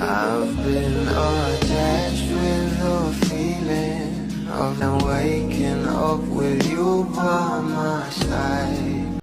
I've been attached with the feeling of now waking up with you by my side.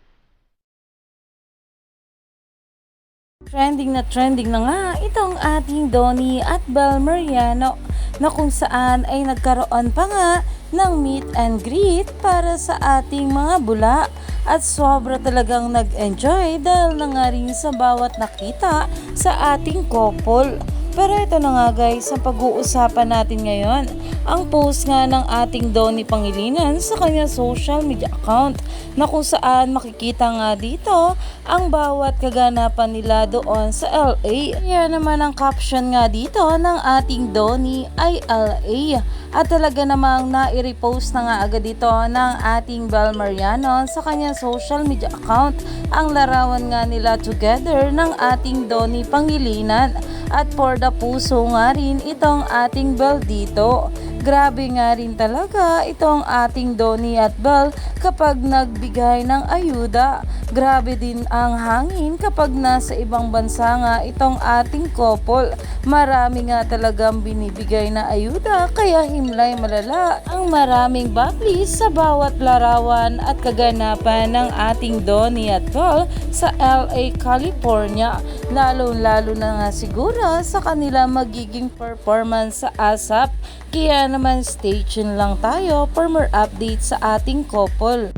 Trending na trending na nga itong ating Donnie at Bel Mariano na kung saan ay nagkaroon pa nga ng meet and greet para sa ating mga bula at sobra talagang nag-enjoy dahil na nga rin sa bawat nakita sa ating couple. Pero ito na nga guys, ang pag-uusapan natin ngayon, ang post nga ng ating Donnie Pangilinan sa kanyang social media account na kung saan makikita nga dito ang bawat kaganapan nila doon sa LA. Kaya naman ang caption nga dito ng ating Donnie ay LA. At talaga namang nai-repost na nga agad dito ng ating Bel Mariano sa kanyang social media account ang larawan nga nila together ng ating Donnie Pangilinan. At for the puso nga rin itong ating Bel dito. Grabe nga rin talaga itong ating Donnie at Bel kapag nagbigay ng ayuda. Grabe din ang hangin kapag nasa ibang bansa nga itong ating couple. Marami nga talagang binibigay na ayuda kaya himlay malala ang maraming bablis sa bawat larawan at kaganapan ng ating Donnie at Bel sa LA, California. Lalo-lalo na nga siguro sa kanila magiging performance sa ASAP. Kaya naman stay tuned lang tayo for more updates sa ating couple.